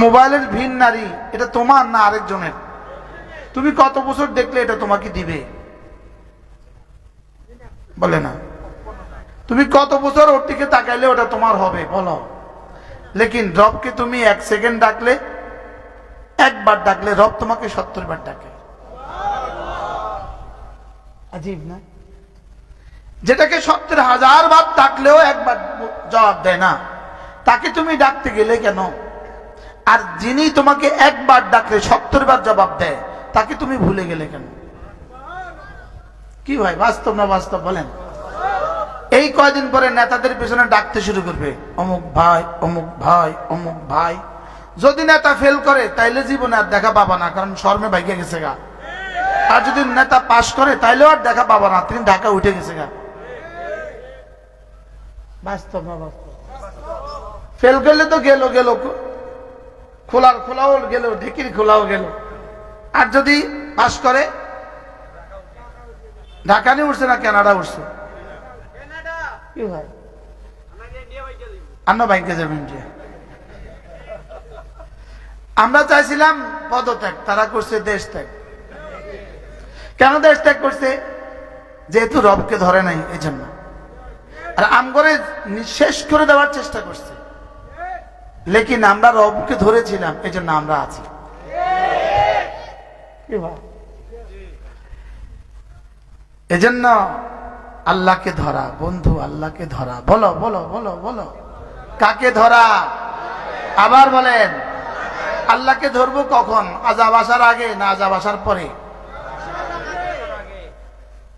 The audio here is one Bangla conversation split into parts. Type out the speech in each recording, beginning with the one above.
মোবাইলের ভিন নারী, এটা তোমার না আরেকজনের? তুমি কত বছর দেখলে এটা তোমাকে দিবে? বলে না। তুমি কত বছর ওর দিকে তাকাইলে ওটা তোমার হবে, বলো। লেকিন রবকে তুমি এক সেকেন্ড ডাকলে, একবার ডাকলে রব তোমাকে সত্তর বার ডাকে। আজীব না? যেটাকে সত্তর হাজার বার ডাকলেও একবার জবাব দেয় না। তাকে তুমি ডাকতে গেলে কেন? আর যিনি তোমাকে একবার ডাকলে সত্তর বার জবাব দেয়, তাকে তুমি ভুলে গেলে কেন? কি ভাই, বাস্তব না বাস্তব বলেন? এই কয়দিন পরে নেতাদের পেছনে ডাকতে শুরু করবে, অমুক ভাই অমুক ভাই অমুক ভাই। যদি নেতা ফেল করে, তাইলে জীবনে আর দেখা পাবা না, কারণ শর্মে ভাইকে গেছে গা। আর যদি নেতা পাশ করে, তাইলেও আর দেখা পাবা না, তিনি ঢাকা উঠে গেছে গা। বাস্তব না বাস্তব? ফেল করলে তো গেল গেল খোলার খোলাও গেল ঢেকির খোলাও গেল। আর যদি পাশ করে ঢাকা নিয়ে উঠছে না কানাডা উঠছে? কি ভাই? আন্ন ব্যাংকে যাবেন যে আমরা চাইছিলাম পদত্যাগ তারা করছে দেশ ত্যাগ। কেন দেশ ত্যাগ করছে? যেহেতু রবকে ধরে নাই এই জন্য আর আমগরে শেষ করে দেওয়ার চেষ্টা করছে। লেকিন আমরা রবকে ধরেছিলাম এই জন্য আমরা আছি কি ভাই এজন্য আল্লাহকে ধরা বন্ধু আল্লাহকে ধরা বলো বলো বলো বলো কাকে ধরা আবার বলেন আল্লাহকে ধরবো কখন আজাব আসার আগে না আজাব আসার পরে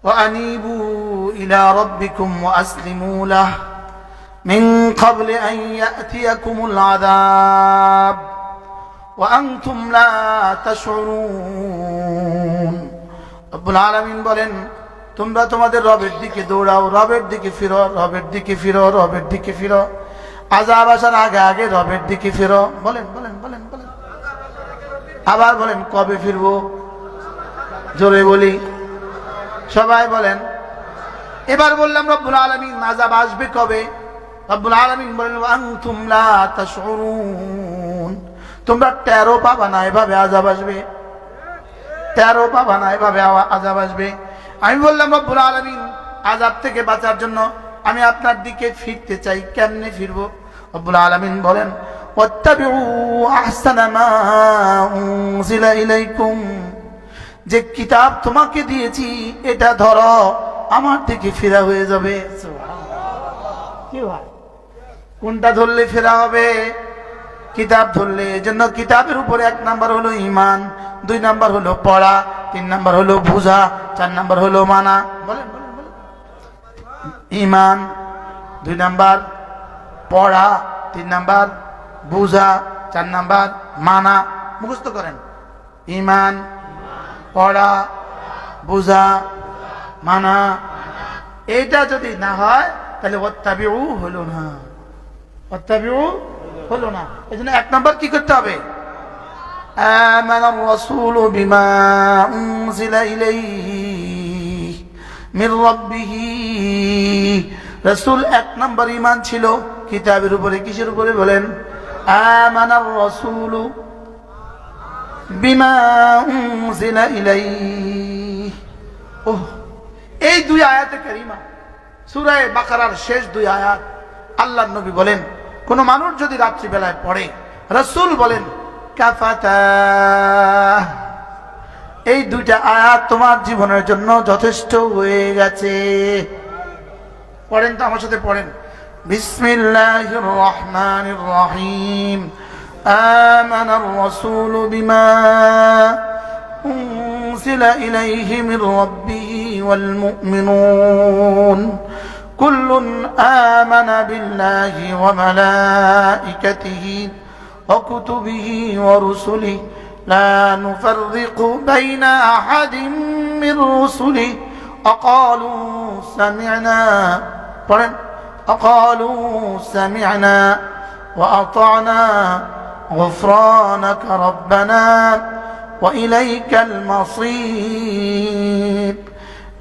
وأنيبوا إلى ربكم وأسلموا له من قبل أن يأتيكم العذاب وأنتم لا تشعرون رب العالمين বলেন তোমরা তোমাদের রবের দিকে দৌড়াও রবের দিকে ফিরো রবের দিকে ফিরো রবের দিকে ফিরো আজাব আসার আগে আগে রবের দিকে ফিরো বলেন বলেন বলেন বলেন আবার বলেন কবে ফিরবো জোরে বলি সবাই বলেন এবার বললাম রব্বুল আলমিন আজাব আসবে কবে রব্বুল আলমিন বলেন আনতুম লা তাশউরুন। তোমরা তেরো পাবা না, এভাবে আজাব আসবে। তেরো পাবা না, এভাবে আজাব আসবে। আমি বললাম, রব্বুল আলমিন আজাব থেকে বাঁচার জন্য আমি আপনার দিকে ফিরতে চাই, কেমনে ফিরব? রব্বুল আলমিন বলেন যে কিতাব তোমাকে দিয়েছি, এটা ধরো, আমার দিকে ফেরা হয়ে যাবে। কি ভাই? কোনটা ধরলে ফেরা হবে? কিতাব ধরলে এজন্য কিতাবের উপরে এক নাম্বার হলো ইমান দুই নাম্বার হলো পড়া, তিন নাম্বার হলো বুঝা, চার নাম্বার হলো মানা। বলেন ইমান দুই নাম্বার পড়া, তিন নাম্বার বুঝা, চার নাম্বার মানা। মুখস্থ করেন। ইমান পড়া, বোঝা, মানা। এইটা যদি না হয়, তাহলে অত্যাবিউ হলো না। অত্যাবিউ হলো না এই জন্য এক নম্বর কি করতে হবে آمن الرسول بما أنزل إليه من ربه রসুল এক নম্বর ইমান ছিল কিতাবের উপরে কিসের উপরে বলেন আমানার রসুল বিমা উনজিলা ইলাইহি ওহ এই দুই আয়াতে কারিমা সূরায়ে বাকারার শেষ দুই আয়াত আল্লাহর নবী বলেন কোন মানুষ যদি রাত্রি বেলায় পড়ে রাসূল বলেন কাফাতা এই দুইটা আয়াত তোমার জীবনের জন্য যথেষ্ট হয়ে গেছে পড়েন তো আমার সাথে পড়েন বিসমিল্লাহির রহমানির রহিম آمن الرسول بما أنزل إليه من ربه والمؤمنون كل آمن بالله وملائكته وكتبه ورسله. لا نفرق بين أحد من رسله. أقالوا سمعنا أقالوا سمعنا وأطعنا غفرانك ربنا وإليك المصير.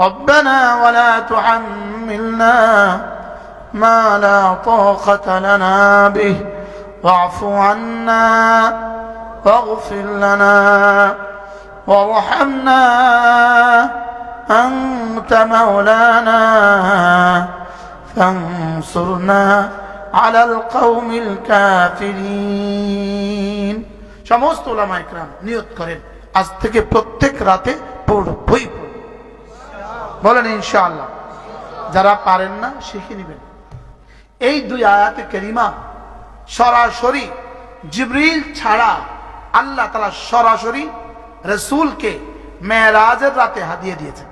ربنا ولا تحملنا ما لا طاقة لنا به واعف عنا واغفر لنا وارحمنا أنت مولانا فانصرنا على القوم الكافرين সমস্ত ওলামা ইকরাম নিয়ত করেন আজ থেকে প্রত্যেক রাতে পড়বই পড়ব বলেন, ইনশাআল্লাহ। যারা পারেন না শিখে নেবেন। এই দুই আয়াতে কেরিমা সরাসরি জিবরিল ছাড়া আল্লাহ তালা সরাসরি রসুলকে মেয়েরাজের রাতে হাদিয়ে দিয়েছেন।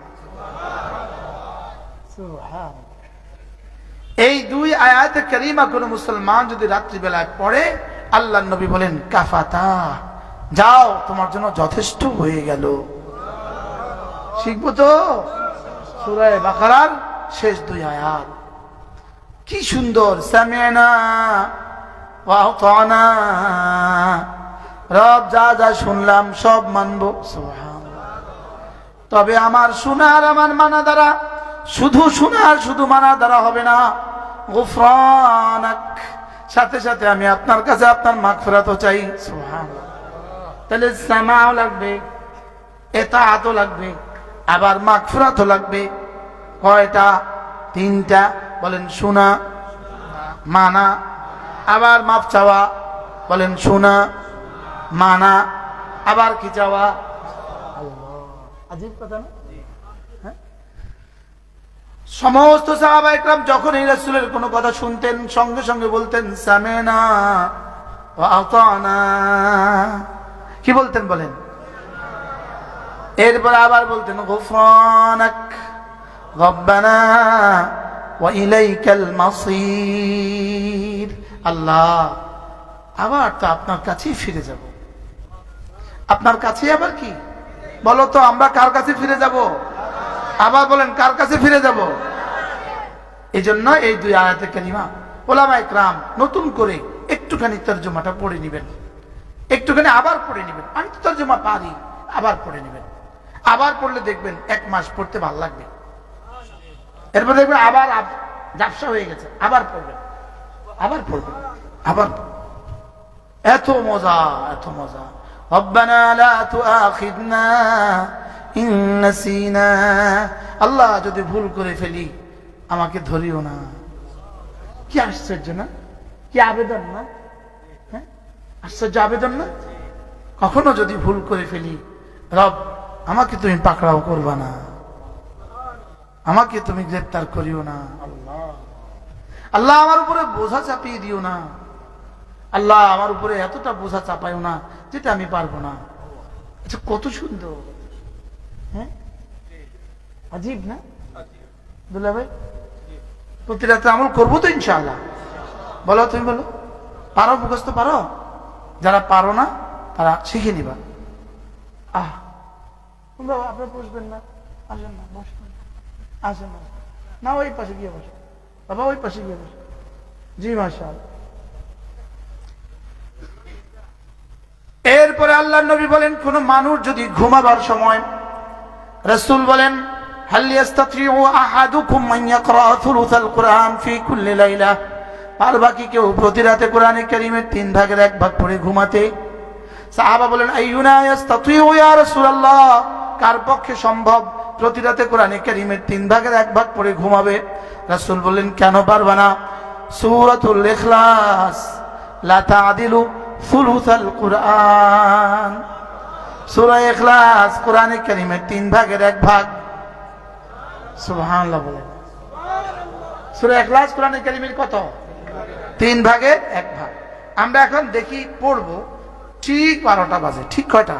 এই দুই আয়াতে করিমা কোন মুসলমান যদি রাত্রিবেলায় পড়ে আল্লাহ নবী বলেন, কাফাতা, যাও, তোমার জন্য যথেষ্ট হয়ে গেল। শিখব তো? সুরায় বাকারার শেষ দুই আয়াত। কি সুন্দর রব যা যা শুনলাম সব মানবো। তবে আমার শোনার আমার মানা দ্বারা, শুধু শোনার শুধু মানা দ্বারা হবে না। গুফরানাক। সাথে সাথে আমি আপনার কাছে আপনার মাগফিরাতও চাই। সুবহানাল্লাহ। তাহলে সামাও লাগবে, এতাআতও লাগবে। আবার মাগফিরাতও লাগবে। কয়টা? তিনটা। বলেন, শোনা। মানা। আবার মাপ চাওয়া। বলেন, শোনা। মানা। আবার কি চাওয়া? কথা না? হ্যাঁ? সমস্ত সাহাবা একরাম যখন এই রাসূলের কোনো কথা শুনতেন, সঙ্গে সঙ্গে বলতেন, সামেনা কি বলতেন বলেন? এরপর আবার বলতেন মাসির। আল্লাহ, আবার তো আপনার কাছেই ফিরে যাব। আপনার কাছে আবার কি? বলো তো, আমরা কার কাছে ফিরে যাব? আবার বলেন, কার কাছে ফিরে যাব? এই জন্য এই দুই আয়াতে কালিমা ওলামা একরাম নতুন করে একটুখানি তর্জমাটা পড়ে নেবেন। একটুখানি আবার পড়ে নেবেন। আমি তো তর্জমা পারি, আবার পড়ে নেবেন। আবার পড়লে দেখবেন এক মাস পড়তে ভালো লাগবে। এরপর দেখবেন আবার আব- ঝাপসা হয়ে গেছে, আবার পড়বেন আবার পড়বেন, আবার এত মজা এত মজা। আল্লাহ যদি ভুল করে ফেলি, আমাকে ধরিও না। কি আশ্চর্য না? কি আবেদন না? হ্যাঁ? আশ্চর্য আবেদন না? কখনো যদি ভুল করে ফেলি, রব আমাকে তুমি পাকড়াও করবা না। আমাকে তুমি গ্রেপ্তার করিও না। আল্লাহ আমার উপরে বোঝা চাপিয়ে দিও না। আল্লাহ আমার উপরে এতটা বোঝা চাপাইও না, যেটা আমি পারব না। আচ্ছা কত সুন্দর। হ্যাঁ? আজীব না? দুলা ভাই? প্রতি রাতে আমল করব তো ইনশাআল্লাহ। বলো, তুমি বলো। পারো, মুখস্থ পারো? যারা পারো না, তারা শিখে নিবা। আহ তোমরা আপনারা বসবেন না, আসেন না বসবেন আসেন না না, ওই পাশে গিয়ে বসে। বাবা, ওই পাশে গিয়ে বসে। জি মাসা এরপরে আল্লাহ নবী বলেন, কোন মানুষ যদি ঘুমাবার সময় রসুল বলেন বাকি ঘুমাতে। সাহাবা বলেন কার পক্ষে সম্ভব? প্রতি রাতে কোরআনে কারিমের তিন ভাগের এক ভাগ পড়ে ঘুমাবে। রাসুল বললেন, কেন পারবা না? সূরাতুল ইখলাস, লা তাদিলু সুলুসাল কুরআন। সূরা ইখলাস কোরআনে কারিমের তিন ভাগের এক ভাগ। সুবহানাল্লাহ বলেন। সূরা ইখলাস কোরআনে কারিমের কত? তিন ভাগের এক ভাগ। আমরা এখন দেখি, পড়ব ঠিক বারোটা বাজে, ঠিক কয়টা?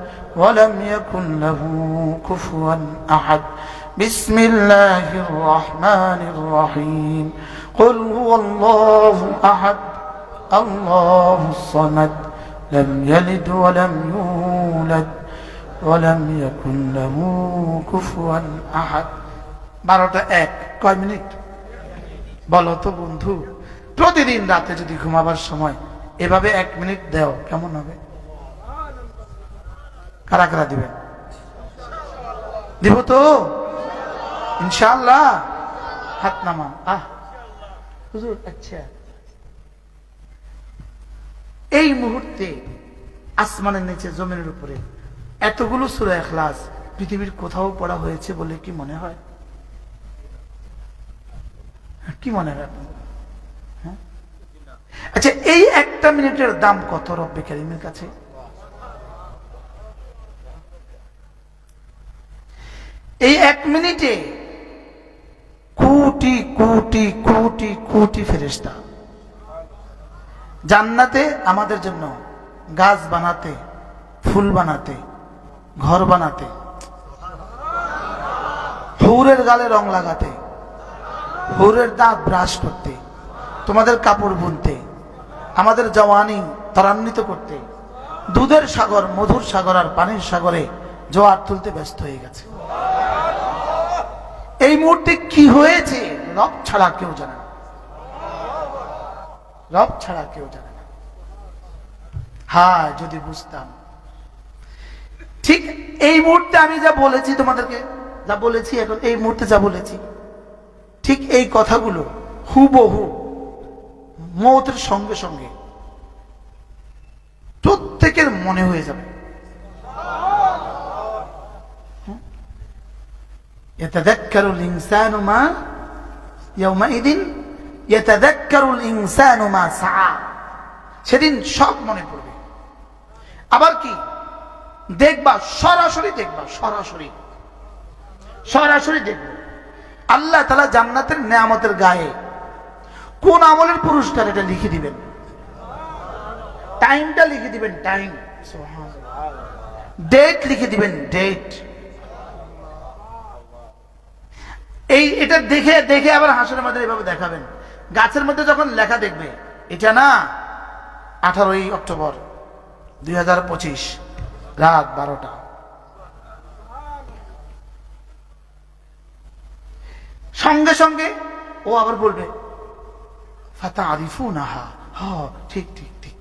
ولم يكن له كفوا أحد بسم الله الرحمن الرحيم قل هو الله أحد الله الصمد لم يلد ولم يولد ولم يكن له كفوا أحد বারোটা এক কয় মিনিট বলো তো বন্ধু প্রতিদিন রাতে যদি ঘুমাবার সময় এভাবে এক মিনিট দেও কেমন হবে কারা দিবেন দিব? তো? ইনশাআল্লাহ। হাত নামান। আহ। হুজুর আচ্ছা। এই মুহূর্তে আসমানের নিচে, জমিনের উপরে এতগুলো সুরা এখলাস পৃথিবীর কোথাও পড়া হয়েছে বলে কি মনে হয়? কি মনে হয়? হ্যাঁ? আচ্ছা এই একটা মিনিটের দাম কত রব্বে কারিমের কাছে? এই এক মিনিটে কোটি কোটি কোটি কোটি ফেরেস্তা জান্নাতে আমাদের জন্য গাছ বানাতে, ফুল বানাতে, ঘর বানাতে, হৌরের গালে রং লাগাতে, হৌরের দাঁত ব্রাশ করতে, তোমাদের কাপড় বুনতে, আমাদের জওয়ানি ত্বরান্বিত করতে, দুধের সাগর, মধুর সাগর আর পানির সাগরে জোয়ার তুলতে ব্যস্ত হয়ে গেছে। এই মুহূর্তে কি হয়েছে? রব ছাড়া কেউ জানে না। রব ছাড়া কেউ জানে না। হ্যাঁ যদি বুঝতাম। ঠিক এই মুহূর্তে আমি যা বলেছি তোমাদেরকে, যা বলেছি, এখন এই মুহূর্তে যা বলেছি, ঠিক এই কথাগুলো হুবহু মৌতের সঙ্গে সঙ্গে প্রত্যেকের মনে হয়ে যাবে। يتذكر الإنسان ما يومئذ يتذكر الإنسان ما سعى সেদিন সব মনে পড়বে আবার কি দেখবা সরাসরি দেখবা সরাসরি সরাসরি দেখবে আল্লাহ তালা জান্নাতের নেয়ামতের গায়ে কোন আমলের পুরস্কার এটা লিখে দিবেন টাইমটা লিখে দিবেন টাইম ডেট লিখে দিবেন ডেট এই, এটা দেখে দেখে আবার হাসনের মধ্যে এভাবে দেখাবেন। গাছের মধ্যে যখন লেখা দেখবে, এটা না আঠারোই অক্টোবর, দুই হাজার পঁচিশ, রাত বারোটা। সঙ্গে সঙ্গে ও আবার বলবে ফাতা আরিফু না হা হ, ঠিক ঠিক ঠিক।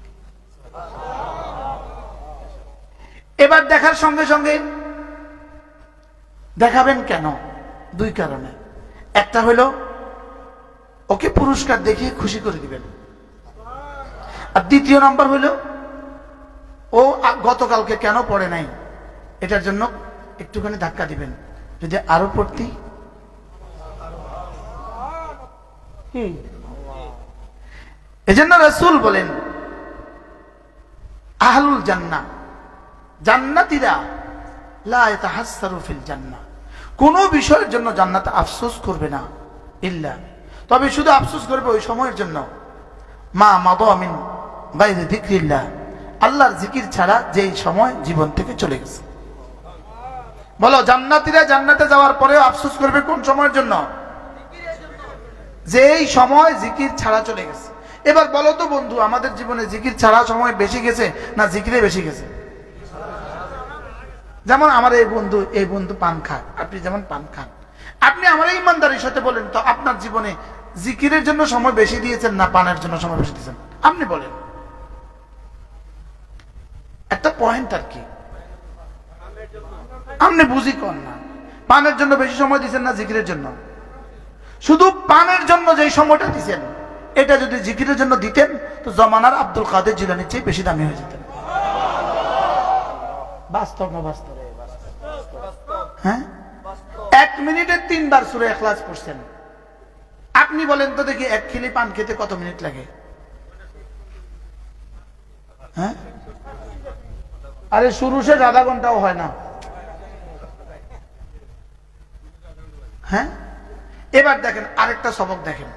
এবার দেখার সঙ্গে সঙ্গে দেখাবেন কেন? দুই কারণে। একটা হলো ওকে পুরস্কার দেখিয়ে খুশি করে দিবেন। আর দ্বিতীয় নাম্বার হলো ও গতকালকে কেন পড়ে নাই? এটার জন্য একটুখানি ধাক্কা দিবেন। যদি আরও পড়তি। এজন্য রসুল বলেন, আহলুল জান্না জান্নাতিরা লা ইয়াতাহাসসারু ফিল কোন বিষয়ের জন্য জান্নাত আফসোস করবে না। ইল্লা। তবে শুধু আফসোস করবে ওই সময়ের জন্য। মা মাদামিন বাইরে যিকরিল্লাহ। আল্লাহর জিকির ছাড়া যেই সময় জীবন থেকে চলে গেছে। বলো, জান্নাতীরা জান্নাতে যাওয়ার পরেও আফসোস করবে কোন সময়ের জন্য? যেই সময় জিকির ছাড়া চলে গেছে। এবার বলো তো বন্ধু, আমাদের জীবনে জিকির ছাড়া সময় বেশি গেছে না জিকিরে বেশি গেছে? যেমন আমার এই বন্ধু এই বন্ধু পান খান আপনি যেমন পান খান। আপনি আমার ইমানদারির সাথে বলেন, তো আপনার জীবনে জিকিরের জন্য সময় বেশি দিয়েছেন না পানের জন্য সময় বেশি দিয়েছেন? আপনি বলেন। একটা পয়েন্ট আর কি। আপনি বুঝি কর না, পানের জন্য বেশি সময় দিচ্ছেন না জিকিরের জন্য? শুধু পানের জন্য যে সময়টা দিচ্ছেন এটা যদি জিকিরের জন্য দিতেন, তো জমানার আব্দুল কাদের জিলানির চেয়ে বেশি দামি হয়ে যেতেন। হ্যাঁ? এক মিনিটে তিনবার সুরে এখলাস পড়ছেন। আপনি বলেন তো দেখি এক খিলি পান খেতে কত মিনিট লাগে? হ্যাঁ? আরে শুরু শেষ আধা ঘন্টাও হয় না। হ্যাঁ? এবার দেখেন আরেকটা সবক দেখেন।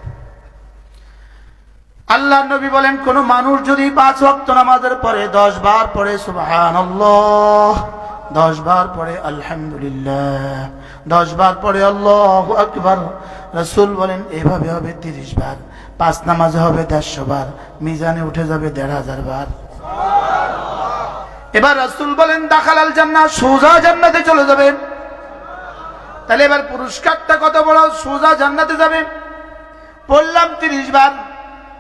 আল্লাহ নবী বলেন, কোন মানুষ যদি পাঁচ ওয়াক্ত নামাজের পরে দশ বার পড়ে সুবাহান দশ বার পড়ে, আলহামদুলিল্লাহ, দশ বার পড়ে, আল্লাহ আকবার, রসুল বলেন, এভাবে হবে তিরিশ বার, পাঁচ নামাজে হবে দেড়শো বার, মিজানে উঠে যাবে দেড় হাজার বার। এবার রসুল বলেন, দাখাল আল জান্নাত সোজা জান্নাতে চলে যাবে। তাহলে এবার পুরস্কারটা কত বড়? সোজা জান্নাতে যাবে। পড়লাম তিরিশ বার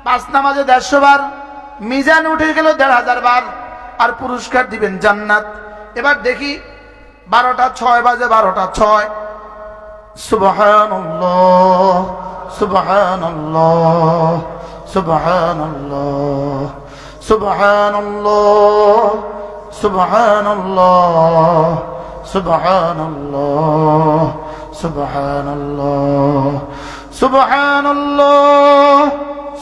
পাঁচ নামাজে দেড়শো বার, মিজান উঠে গেল দেড় হাজার বার, আর পুরস্কার দিবেন জান্নাত। এবার দেখি বারোটা ছয় বাজে, বারোটা ছয়। সুবহান সুবহান সুবহান সুবহান সুবহান সুবহান সুবহান সুবহান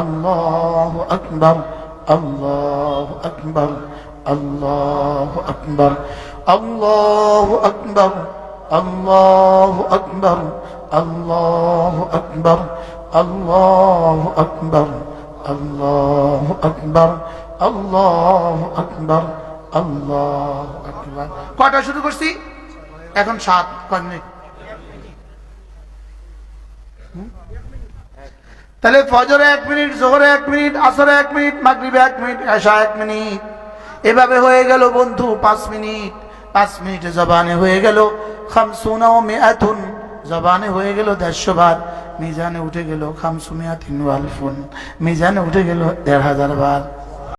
الله أكبر الله أكبر الله أكبر الله أكبر الله أكبر الله أكبر الله أكبر الله أكبر الله أكبر الله أكبر কয়টা শুরু করছি এখন সাত কয় মিনিট হুম? তাহলে ফজরে এক মিনিট, জোহরে এক মিনিট, আসরে এক মিনিট, মাগরিবে এক মিনিট, এশা এক মিনিট। এভাবে হয়ে গেল বন্ধু, পাঁচ মিনিট। পাঁচ মিনিটে জবানে হয়ে গেল খামসুনাও ও জবানে হয়ে গেল দেড়শো বার মিজানে উঠে গেল খামসু মেয়াতিন আলফুন মিজানে উঠে গেল দেড় হাজার বার